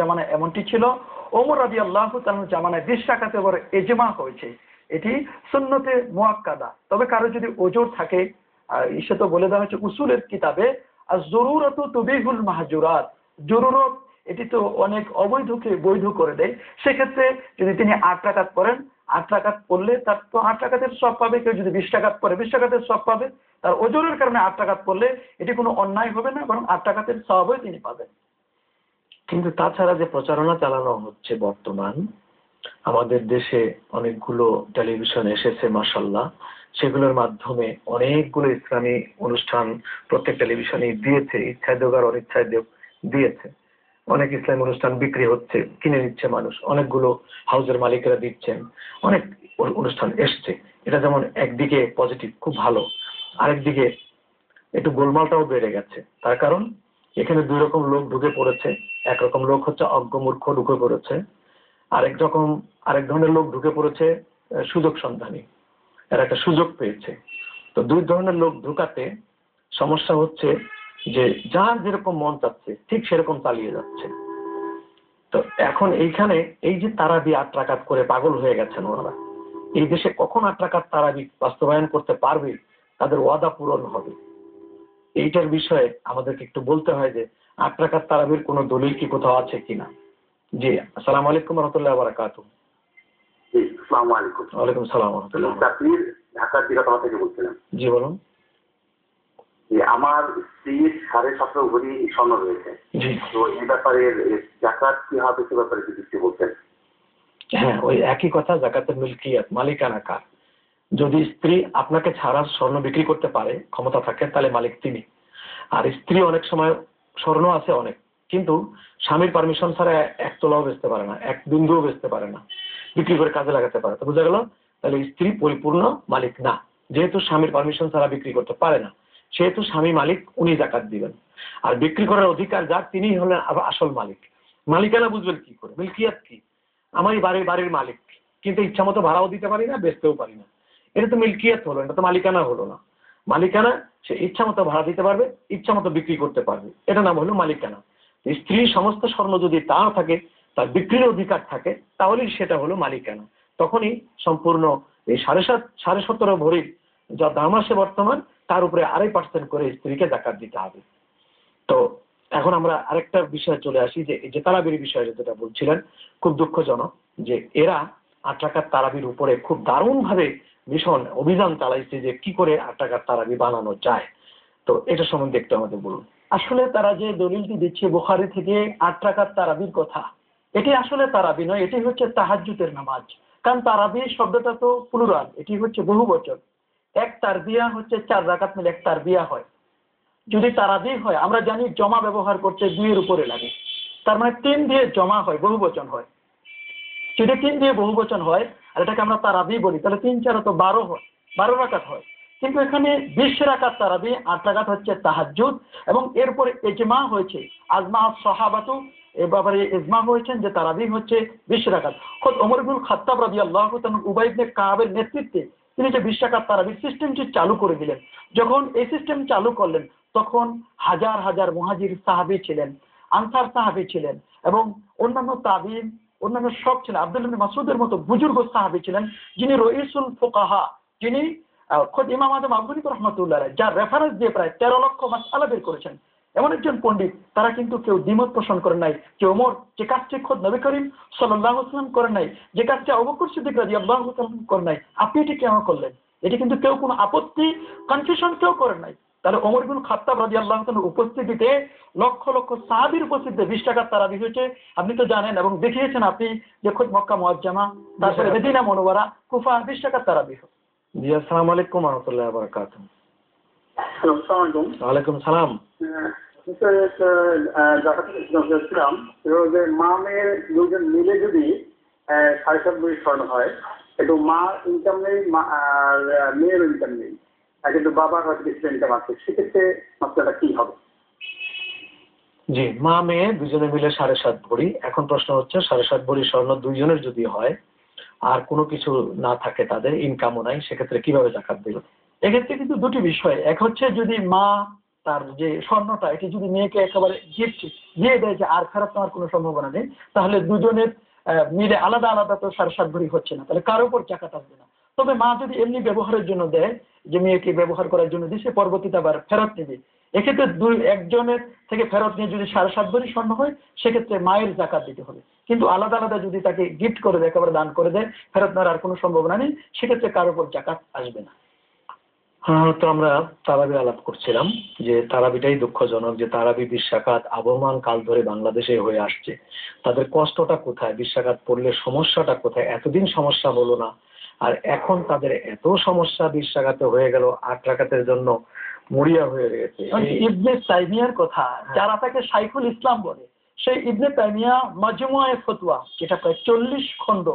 জামানায় এমনটি ছিল। ওমর রাজি আল্লাহ জামানায় বিশ টাকাতে বড় এজমা হয়েছে। এটি সুন্নতে মোয়াক্কাদা তবে কারও যদি ওজোর থাকে ইসে তো বলে দেওয়া হয়েছে উসুলের কিতাবে আর জরুরত তবিহুল মাহাজুরাত। জরুরত, এটি তো অনেক অবৈধকে বৈধ করে দেয়। সেক্ষেত্রে যদি তিনি আট টাকাত পড়েন, আট টাকাত পড়লে তার তো আট টাকাতের সব পাবে। কেউ যদি বিশ টাকাত পড়ে, বিশ টাকাতের সব পাবে। তার ওজনের কারণে আট টাকাত পড়লে এটি কোনো অন্যায় হবে না, বরং আট টাকাতের সবই তিনি পাবেন। কিন্তু তাছাড়া যে প্রচারণা চালানো হচ্ছে বর্তমান, আমাদের দেশে অনেকগুলো টেলিভিশন এসেছে মাসাল্লাহ সেগুলোর মাধ্যমে অনেকগুলো ইসলামী অনুষ্ঠান প্রত্যেক টেলিভিশনে দিয়েছে, ইচ্ছায় দেব আর অনিচ্ছায় দিয়েছে। অনেক ইসলামী অনুষ্ঠান বিক্রি হচ্ছে, কিনে নিচ্ছে মানুষ, অনেকগুলো হাউসের মালিকরা দিচ্ছেন, অনেক অনুষ্ঠান এসছে। এটা যেমন একদিকে পজিটিভ খুব ভালো। আরেকদিকে একটু গোলমালটাও বেড়ে গেছে। তার কারণ এখানে দুই রকম লোক ঢুকে পড়েছে। একরকম লোক হচ্ছে অজ্ঞ মূর্খ ঢুকে পড়েছে। আরেক রকম, আরেক ধরনের লোক ঢুকে পড়েছে সুযোগ সন্ধানী। এরা একটা সুযোগ পেয়েছে। তো দুই ধরনের লোক ঢুকাতে সমস্যা হচ্ছে যে, যার যেরকম মন চাচ্ছে, ঠিক সেরকম চালিয়ে যাচ্ছে। তো এখন এইখানে এই যে তারাবি আট্রাকাত করে পাগল হয়ে গেছেন ওনারা, এই দেশে কখন আট্রাকাত তারাবি বাস্তবায়ন করতে পারবে, তাদের ওয়াদা পূরণ হবে। এইটার বিষয়ে আমাদেরকে একটু বলতে হয় যে আট্রাকাত তারাবির কোনো দলিল কি কোথাও আছে কিনা? জি আসসালামু আলাইকুম রহমতুল্লাহ বারাকাত জি আসসালামু আলাইকুম। ওয়ালাইকুম সালাম রহমতুল্লাহ চাকরির ঢাকার জিরাতলা থেকে বলছিলাম। জি বলুন। যে আমার স্ত্রীর সাড়ে সতেরো ভরি স্বর্ণ রয়েছে। তো এই ব্যাপারে জাকাত কি হবে সে ব্যাপারে যদি একটু বলতেন। হ্যাঁ ওই একই কথা জাকাতের মিল্কিয়াত মালিকানা কার? যদি স্ত্রী আপনাকে ছাড়া স্বর্ণ বিক্রি করতে পারে, ক্ষমতা থাকে, তাহলে মালিক তিনি। আর স্ত্রী অনেক সময় স্বর্ণ আছে অনেক, কিন্তু স্বামীর পারমিশন ছাড়া এক তোলাও বেচতে পারে না, এক বিন্দুও বেচতে পারে না, বিক্রি করে কাজে লাগাতে পারে। তো বোঝা গেল? তাহলে স্ত্রী পরিপূর্ণ মালিক না, যেহেতু স্বামীর পারমিশন ছাড়া বিক্রি করতে পারে না, সেহেতু স্বামী মালিক উনি জাকাত দিবেন। আর বিক্রি করার অধিকার যার, তিনি হলেন আসল মালিক। মালিকানা বুঝবেন কি করে? মিল্কিয়াত কি? আমারই বাড়ির বাড়ির মালিক, কিন্তু ইচ্ছা মতো ভাড়াও দিতে পারি না, বেচতেও পারি না। এটা তো মিল্কিয়াত হলো, এটা তো মালিকানা হলো না। মালিকানা, সে ইচ্ছা মতো ভাড়া দিতে পারবে ইচ্ছা মতো বিক্রি করতে পারবে। এটা নাম হলো মালিকানা। স্ত্রীর সমস্ত স্বর্ণ যদি তার থাকে, তার বিক্রির অধিকার থাকে, তাহলেই সেটা হলো মালিকানা। তখনই সম্পূর্ণ এই সাড়ে সাত, সাড়ে সতেরো ভরির যা দাম আসে বর্তমান, তার উপরে আড়াই পার্সেন্ট করে স্ত্রীকে জাকাত দিতে হবে। তো এখন আমরা আরেকটা বিষয়ে চলে আসি, যে যে তারাবির বিষয়ে যেটা বলছিলেন, খুব দুঃখজনক যে এরা আট টাকার তারাবির উপরে খুব দারুণ ভাবে ভীষণ অভিযান চালাইছে যে কি করে আট টাকার তারাবি বানানো যায়। তো এটা সম্বন্ধে একটু আমাদের বলুন। আসলে তারা যে দলিলটি দিচ্ছে বুখারি থেকে আট টাকার তারাবির কথা, এটি আসলে তারাবি নয়, এটি হচ্ছে তাহাজ্জুদের নামাজ। কারণ তারাবি শব্দটা তো প্লুরাল এটি হচ্ছে বহু বচন এক তারবিয়া হচ্ছে চার রাকাত মিলে এক তারবিয়া হয়। যদি তারাবি হয়, আমরা জানি জমা ব্যবহার করতে দুইয়ের উপরে লাগে। তার মানে তিন দিয়ে জমা হয় বহু বচন হয়। যদি তিন দিয়ে বহু বচন হয় আর এটাকে আমরা তারাবি বলি। তাহলে তিন চার তো বারো হয়, বারো রাকাত হয়। কিন্তু এখানে বিশ রাকাত তারাবি, আট রাকাত হচ্ছে তাহাজ্জুদ এবং এরপরে এজমা হয়েছে। আজমা সহাবাতু এ ব্যাপারে ইজমা হয়েছেন যে তারাবি হচ্ছে বিশ রাকাত। খোদ ওমরুল খাত্তাব রাজি আল্লাহ উবাইবনে কাবের নেতৃত্বে তিনি যে বিশ তারাবির সিস্টেমটি চালু করে দিলেন, যখন এই সিস্টেম চালু করলেন, তখন হাজার হাজার মহাজির সাহাবি ছিলেন, আনসার সাহাবি ছিলেন এবং অন্যান্য তাবিন অন্যান্য সব ছিলেন আব্দুল মাসুদের মতো বুজুর্গ সাহাবি ছিলেন, যিনি রইসুল ফোকাহা, যিনি খোদ ইমাম আজম আব্দুল রহমতুল্লাহ যার রেফারেন্স দিয়ে প্রায় তেরো লক্ষ মাসালা বের করেছেন। এমন একজন পণ্ডিত, তারা কিন্তু কেউ দ্বিমত পোষণ করেন নাই যে ওমর, যে কাজটি খোদ নবী করিম সাল্লাম করেন নাই, যে কাজটি অবকর সিদ্দিক রাজি আল্লাহ করেন নাই, আপনি এটি কেন করলেন? এটি কিন্তু কেউ কোনো আপত্তি কনফিউশন কেউ করেন নাই। তাহলে ওমর বিন খাত্তাব রাজি আল্লাহ উপস্থিতিতে লক্ষ লক্ষ সাহাবির উপস্থিতিতে বিশ টাকার তারা হয়েছে। আপনি তো জানেন এবং দেখিয়েছেন আপনি যে খোদ মক্কা মোয়াজ্জামা তারপরে মেদিনা মনোবরা কুফা বিশ টাকার তারা জি আসসালামু আলাইকুম রহমতুল্লাহ বারাকাত ওয়ালাইকুম সালাম। যাচ্ছিলাম যে মা মেয়ে দুজন মিলে যদি আহ, সাড়ে সাত বছর স্বর্ণ হয় কিন্তু মা ইনকাম নেই আর আহ, মেয়েরও ইনকাম নেই। আর কিন্তু বাবার হয়তো কিছু ইনকাম সেক্ষেত্রে মাত্রাটা কি হবে? জি, মা, মেয়ে দুজনে মিলে সাড়ে সাত ভরি। এখন প্রশ্ন হচ্ছে, সাড়ে সাত ভরি স্বর্ণ দুইজনের যদি হয়, আর কোনো কিছু না থাকে তাদের ইনকামও নাই, সেক্ষেত্রে কীভাবে জাকাত দিল? এক্ষেত্রে কিন্তু দুটি বিষয়। এক হচ্ছে, যদি মা তার যে স্বর্ণটা, এটি যদি মেয়েকে একেবারে গিফট দিয়ে দেয় যে আর ফেরত নেওয়ার কোনো সম্ভাবনা নেই, তাহলে দুজনের মিলে আলাদা আলাদা তো সাড়ে সাত ভরি হচ্ছে না। তাহলে কারও উপর চাকাত আসবে না। তবে মা যদি এমনি ব্যবহারের জন্য দেয়, যে মেয়েকে ব্যবহার করার জন্য দিচ্ছে পরবর্তীতে আবার ফেরত নেবে। এক্ষেত্রে দুই, একজনের থেকে ফেরত নিয়ে যদি সাড়ে সাত ভরি স্বর্ণ হয়, সেক্ষেত্রে মায়ের জাকাত দিতে হবে। কিন্তু আলাদা আলাদা যদি তাকে গিফট করে দেয়, একেবারে দান করে দেয়, ফেরত নেওয়ার আর কোনো সম্ভাবনা নেই, সেক্ষেত্রে কারও উপর জাকাত আসবে না। হ্যাঁ তো আমরা তারাবি আলাপ করছিলাম, যে তারাবিটাই দুঃখজনক, যে তারাবি বিশ্বাকাত আবহমান কাল ধরে বাংলাদেশে হয়ে আসছে। তাদের কষ্টটা কোথায়? বিশ্বাকাত পড়লে সমস্যাটা কোথায়? এতদিন সমস্যা হলো না। আর এখন তাদের এত সমস্যা বিশ্বাকাতে হয়ে গেল আট জন্য মরিয়া হয়ে গেছে। ইবনে তাইমিয়ার কথা। যারা তাকে সাইফুল ইসলাম বলে সেই ইবনে তাইমিয়া মাজমুয়ায় ফতুয়া যেটা প্রায় চল্লিশ খণ্ড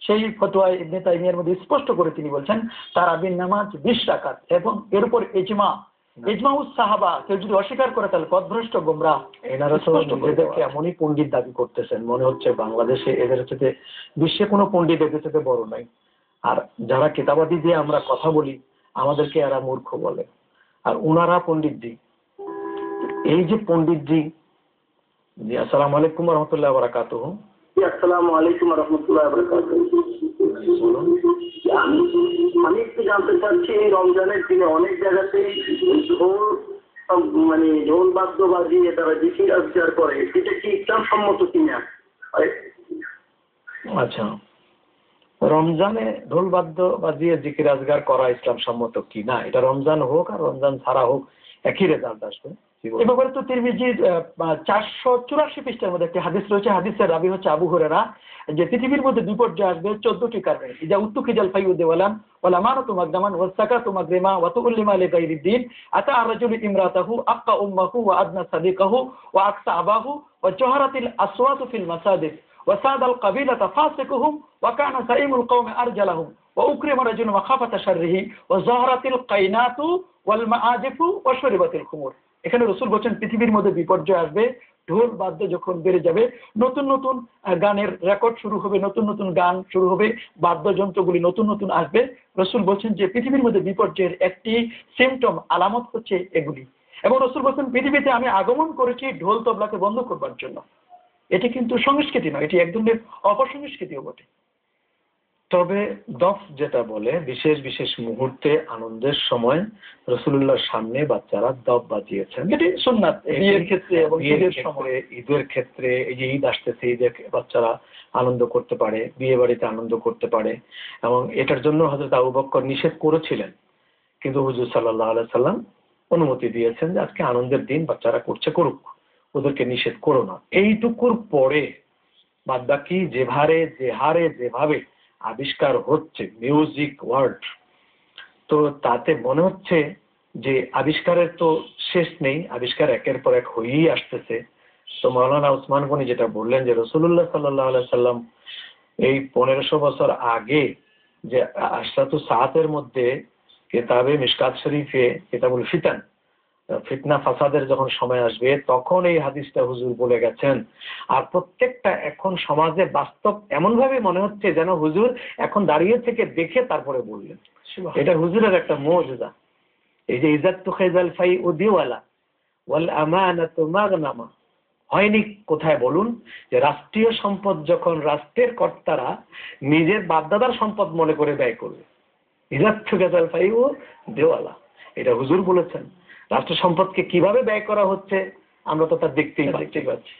সেই ফতুয়ায় ইবনে তাইমিয়ার মধ্যে স্পষ্ট করে তিনি বলছেন তারাবির নামাজ বিশ রাকাত এবং এর উপর এজমা এজমাউস সাহাবা কেউ যদি অস্বীকার করে তাহলে পথভ্রষ্ট গোমরা এনারা তো নিজেদেরকে এমনই পণ্ডিত দাবি করতেছেন মনে হচ্ছে বাংলাদেশে এদের সাথে বিশ্বে কোনো পণ্ডিত এদের সাথে বড় নাই। আর যারা কিতাবাদি দিয়ে আমরা কথা বলি আমাদেরকে এরা মূর্খ বলে। আর উনারা পণ্ডিতজি এই যে পণ্ডিতজি জি আসসালামু আলাইকুম রহমতুল্লাহ বারাকাত আসসালামু আলাইকুম রহমতুল্লাহ বলুন। আমি একটু জানতে চাচ্ছি এই রমজানের দিনে অনেক জায়গাতেই ঢোল মানে ঢোল বাদ্য বাজিয়ে তারা জিকির আজগার করে। এটা কি ইসলাম সম্মত কিনা? আচ্ছা। রমজানে ঢোল বাদ্য বাজিয়ে জিকির আজগার করা ইসলাম সম্মত কি? না, এটা রমজান হোক আর রমজান ছাড়া হোক, একই রেজাল্ট আসবে। এ ব্যাপারে তো তিরমিজির চারশো চুরাশি মধ্যে একটি হাদিস রয়েছে। হাদিসের রাবি হচ্ছে আবু হরেরা যে পৃথিবীর মধ্যে বিপর্যয় আসবে, চোদ্দটি কারণে। ফাইউদ্দেওয়ালান ওয়াল আমানাতু মাকদামান ওয়াস সাকাতু মাগরিমা, ওয়া তুউল্লিমা লিগাইরিদ্দিন আতা আর-রাজুলু ইমরাতাহু, আক্কা উম্মাহু, ওয়া আদনা সাদিকাহু, ওয়া আকসা আবাহু, ওয়া জহারাতিল আসওয়াতু ফিল সাইমুল কওমি আরজালাহুম ওয়া উকরিমা রাজুলু মাখাফাতা শাররিহি ওয়া জহরাতিল কাইনাতু ওয়াল মাআজিফু ওয়া শুরিবাতিল খুমুর এখানে রসুল বলছেন, পৃথিবীর মধ্যে বিপর্যয় আসবে, ঢোল বাদ্য যখন বেড়ে যাবে, নতুন নতুন গানের রেকর্ড শুরু হবে, নতুন নতুন গান শুরু হবে, বাদ্যযন্ত্রগুলি নতুন নতুন আসবে। রসুল বলছেন যে, পৃথিবীর মধ্যে বিপর্যয়ের একটি সিমটম আলামত হচ্ছে এগুলি। এবং রসুল বলছেন, পৃথিবীতে আমি আগমন করেছি ঢোল তবলাকে বন্ধ করবার জন্য। এটি কিন্তু সংস্কৃতি নয় এটি এক ধরনের অপসংস্কৃতিও বটে। তবে দফ যেটা বলে বিশেষ বিশেষ মুহূর্তে আনন্দের সময় রসুল্লাহর সামনে বাচ্চারা দফ বাজিয়েছেন। এটি বিয়ের ক্ষেত্রে এবং ঈদের ক্ষেত্রে, সময়। ঈদের ক্ষেত্রে এই যে ঈদ আসতেছে ঈদে বাচ্চারা আনন্দ করতে পারে বিয়ে বাড়িতে আনন্দ করতে পারে এবং এটার জন্য হজরত আবু বক্কর নিষেধ করেছিলেন। কিন্তু হুজুর সাল্লাহ সাল্লাম অনুমতি দিয়েছেন যে আজকে আনন্দের দিন বাচ্চারা করছে করুক। ওদেরকে নিষেধ করো না। এইটুকুর পরে বাদ বাকি যে ভারে, যে হারে যেভাবে আবিষ্কার হচ্ছে মিউজিক ওয়ার্ল্ড তো তাতে মনে হচ্ছে যে আবিষ্কারের তো শেষ নেই, আবিষ্কার একের পর এক হয়েই আসতেছে। তো মৌলানা উসমান গনি যেটা বললেন যে রসুল্লাহ সাল্লাহ সাল্লাম এই পনেরোশো বছর আগে যে আশরাতু সাহাতের মধ্যে কেতাবে মিশকাত শরীফে কেতাবুল ফিতান ফিতনা ফাসাদের যখন সময় আসবে তখন এই হাদিসটা হুজুর বলে গেছেন। আর প্রত্যেকটা এখন সমাজে বাস্তব এমন ভাবে মনে হচ্ছে যেন হুজুর এখন দাঁড়িয়ে থেকে দেখে তারপরে বললেন। এটা হুজুরের একটা মৌজুদা। এই যে ইজাত তুখাইজাল ফাই উদিওয়ালা ওয়াল আমানাতু মাগনামা। হয়নি কোথায় বলুন যে রাষ্ট্রীয় সম্পদ যখন রাষ্ট্রের কর্তারা নিজের বাপদাদার সম্পদ মনে করে ব্যয় করবে। ইজাত তুখাইজাল ফাই ও দেওয়ালা। এটা হুজুর বলেছেন। রাষ্ট্র সম্পদকে কীভাবে ব্যয় করা হচ্ছে আমরা তো তা দেখতেই দেখতেই পাচ্ছি।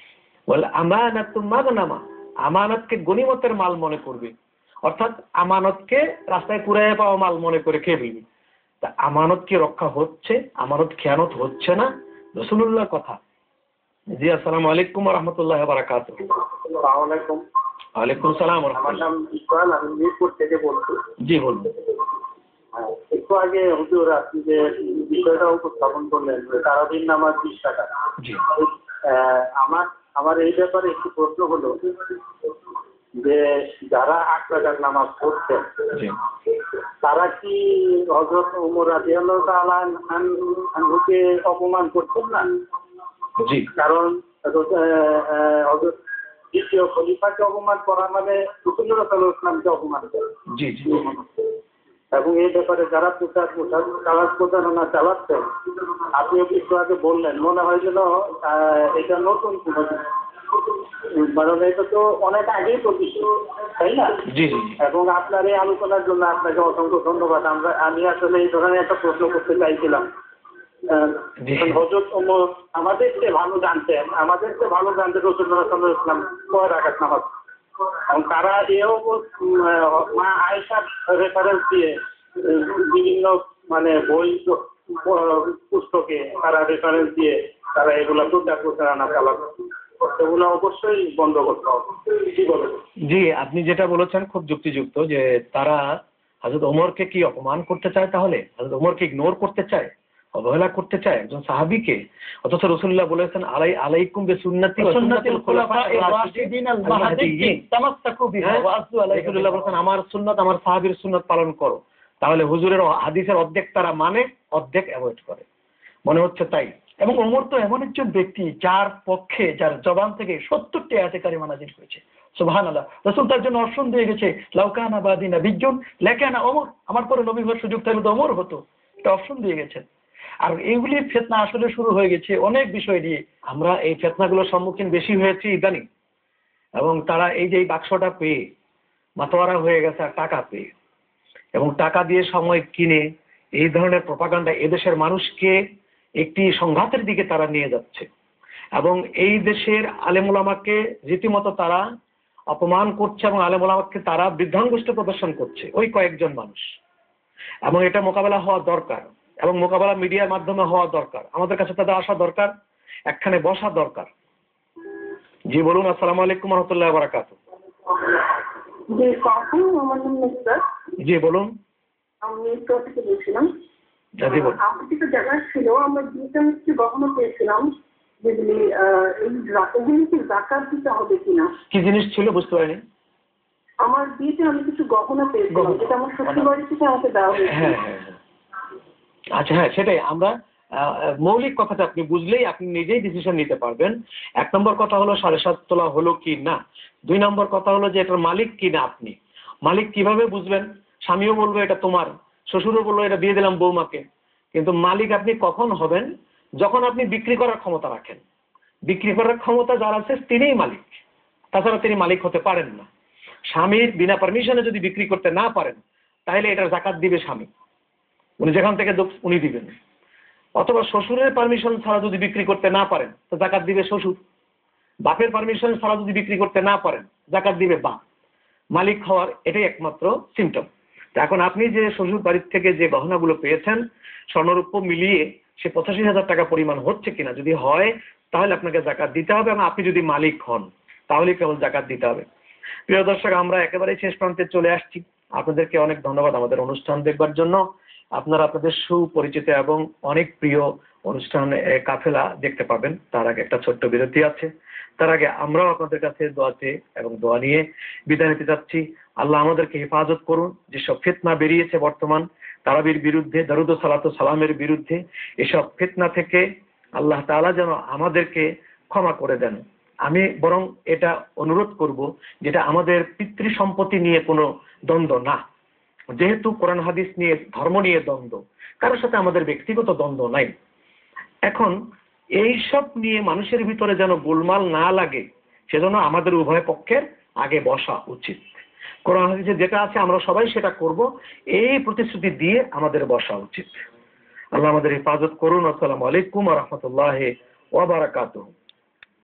বলে আমানাতু মাগনামা। আমানতকে গনিমতের মাল মনে করবে। অর্থাৎ আমানতকে রাস্তায় পুরাই পাওয়া মাল মনে করে খেয়ে ফেলবি। তা আমানত কি রক্ষা হচ্ছে? আমানত খেয়ানত হচ্ছে না? রসুল্লাহর কথা। জি আসসালামু আলাইকুম রহমতুল্লাহ বারাকাত আসসালামাইকুম ওয়ালাইকুম সালাম আমার নাম ইকবাল আমি মিরপুর থেকে বলছি। জি বলুন। একটু আগে হুজুর আপনি যে বিষয়টা উপস্থাপন করলেন তারাবির নামাজ বিশ টাকা আমার আমার এই ব্যাপারে একটু প্রশ্ন হলো যে যারা আট টাকার নামাজ পড়ছেন তারা কি হজরত উমর তাআলা অপমান করছেন না? জি। কারণ দ্বিতীয় খলিফাকে অপমান করা মানে রসুল্লাহ সাল্লাহ ইসলামকে অপমান করা। জি জি। এবং এই ব্যাপারে যারা প্রচার প্রচার চালাক প্রচারণা চালাচ্ছেন আপনি একটু আগে বললেন মনে হয় যেন এটা নতুন কোনো। কারণ এটা তো অনেক আগেই প্রতিষ্ঠিত তাই না? জি এবং আপনার এই আলোচনার জন্য আপনাকে অসংখ্য ধন্যবাদ। আমরা আমি আসলে এই ধরনের একটা প্রশ্ন করতে চাইছিলাম। হজরত ওমর আমাদের চেয়ে ভালো জানতেন আমাদের চেয়ে ভালো জানতেন রসুল্লাহ সাল্লাহ ইসলাম কয় রাখাত নামাজ। তারা এও মা আয়েশার রেফারেন্স দিয়ে বিভিন্ন মানে বই পুস্তকে তারা রেফারেন্স দিয়ে তারা এগুলা প্রচার প্রচারণা চালাচ্ছে এগুলো অবশ্যই বন্ধ করতে হবে। কি জি, আপনি যেটা বলেছেন খুব যুক্তিযুক্ত যে তারা হাজরত ওমরকে কি অপমান করতে চায় তাহলে? হাজরত ওমরকে ইগনোর করতে চায়? অবহেলা করতে চায় একজন সাহাবীকে অথচ রসুল্লাহ বলেছেন আলাই আলাইকুম বে সুন্নতি রাসূলুল্লাহ বলেছেন আমার সুন্নাত আমার সাহাবীর সুন্নাত পালন করো। তাহলে হুজুরের হাদিসের অর্ধেক তারা মানে অর্ধেক অ্যাভয়েড করে। মনে হচ্ছে তাই? এবং ওমর তো এমন একজন ব্যক্তি যার পক্ষে যার জবান থেকে সত্তরটি আয়াতে কারিমা নাজিল হয়েছে। সুবহান আল্লাহ রসুল তার জন্য অর্শন দিয়ে গেছে লাউকানা বাদিনা বিজ্জন লেখানা অমর আমার পরে নবী হওয়ার সুযোগ থাকলে তো অমর হতো। এটা অপশন দিয়ে গেছেন। আর এইগুলির ফেতনা আসলে শুরু হয়ে গেছে অনেক বিষয় নিয়ে। আমরা এই ফেতনাগুলোর সম্মুখীন বেশি হয়েছি ইদানিং। এবং তারা এই যে বাক্সটা পেয়ে, মাতোয়ারা হয়ে গেছে আর টাকা পেয়ে। এবং টাকা দিয়ে সময় কিনে এই ধরনের প্রপাগান্ডা এদেশের মানুষকে একটি সংঘাতের দিকে তারা নিয়ে যাচ্ছে। এবং এই দেশের আলেমুলামাকে রীতিমতো তারা অপমান করছে এবং আলেমুলামাকে তারা বৃদ্ধাঙ্গুষ্ঠ প্রদর্শন করছে, ওই কয়েকজন মানুষ। এবং এটা মোকাবেলা হওয়া দরকার। এবং মোকাবেলা মিডিয়ার মাধ্যমে হওয়া দরকার। আমাদের কাছে তাদের আসা দরকার একখানে বসা দরকার। জি বলুন আসসালামু আলাইকুম রহমতুল্লাহ বারাকাত জি বলুন। আমি থেকে বলছিলাম কিছু জায়গা ছিল আমরা গহনা পেয়েছিলাম যেগুলি এই রাতেগুলি কি জাকাত দিতে হবে কিনা? কি জিনিস ছিল বুঝতে পারিনি? আমার বিয়েতে আমি কিছু গহনা পেয়েছিলাম। যেটা আমার শ্বশুর বাড়ি থেকে আমাকে দেওয়া হয়েছে হ্যাঁ হ্যাঁ হ্যাঁ। আচ্ছা হ্যাঁ সেটাই। আমরা মৌলিক কথাটা আপনি বুঝলেই আপনি নিজেই ডিসিশন নিতে পারবেন। এক নম্বর কথা হলো সাড়ে সাত তোলা হলো কি না? দুই নম্বর কথা হলো যে এটার মালিক কি না আপনি? মালিক কীভাবে বুঝবেন? স্বামীও বলব এটা তোমার, শ্বশুরও বলব এটা দিয়ে দিলাম বৌমাকে। কিন্তু মালিক আপনি কখন হবেন? যখন আপনি বিক্রি করার ক্ষমতা রাখেন। বিক্রি করার ক্ষমতা যার আছে তিনিই মালিক। তাছাড়া তিনি মালিক হতে পারেন না। স্বামীর বিনা পারমিশনে যদি বিক্রি করতে না পারেন, তাহলে এটার জাকাত দিবে স্বামী। উনি যেখান থেকে উনি দিবেন। অথবা শ্বশুরের পারমিশন ছাড়া যদি বিক্রি করতে না পারেন, তো জাকাত দিবে শ্বশুর। বাপের পারমিশন ছাড়া যদি বিক্রি করতে না পারেন, জাকাত দিবে বাপ। মালিক হওয়ার এটাই একমাত্র সিমটম এখন আপনি যে শ্বশুর বাড়ির থেকে যে গহনাগুলো পেয়েছেন স্বর্ণরূপ্য মিলিয়ে সে পঁচাশি হাজার টাকা পরিমাণ হচ্ছে কিনা যদি হয়, তাহলে আপনাকে জাকাত দিতে হবে এবং আপনি যদি মালিক হন তাহলে কেবল জাকাত দিতে হবে। প্রিয় দর্শক, আমরা একেবারে শেষ প্রান্তে চলে আসছি। আপনাদেরকে অনেক ধন্যবাদ আমাদের অনুষ্ঠান দেখবার জন্য। আপনারা আপনাদের সুপরিচিত এবং অনেক প্রিয় অনুষ্ঠান কাফেলা দেখতে পাবেন। তার আগে একটা ছোট্ট বিরতি আছে। তার আগে আমরাও আপনাদের কাছে দোয়াতে এবং দোয়া নিয়ে বিদায় নিতে চাচ্ছি আল্লাহ আমাদেরকে হেফাজত করুন। যেসব ফিতনা বেরিয়েছে বর্তমান, তারাবির বিরুদ্ধে, দারুদ সালাত সালামের বিরুদ্ধে, এসব ফিতনা থেকে আল্লাহ তালা যেন আমাদেরকে ক্ষমা করে দেন। আমি বরং এটা অনুরোধ করব, যেটা আমাদের পিতৃ সম্পত্তি নিয়ে কোনো দ্বন্দ্ব না। যেহেতু কোরআন হাদিস নিয়ে ধর্ম নিয়ে দ্বন্দ্ব কারোর সাথে আমাদের ব্যক্তিগত দ্বন্দ্ব নাই। এখন এই সব নিয়ে মানুষের ভিতরে যেন গোলমাল না লাগে, সেজন্য আমাদের উভয় পক্ষের আগে বসা উচিত। কোরআন হাদিসে যেটা আছে, আমরা সবাই সেটা করব, এই প্রতিশ্রুতি দিয়ে আমাদের বসা উচিত। আল্লাহ আমাদের হেফাজত করুন। আসসালামু আলাইকুম রহমতুল্লাহ ওয়াবারাকাতুহ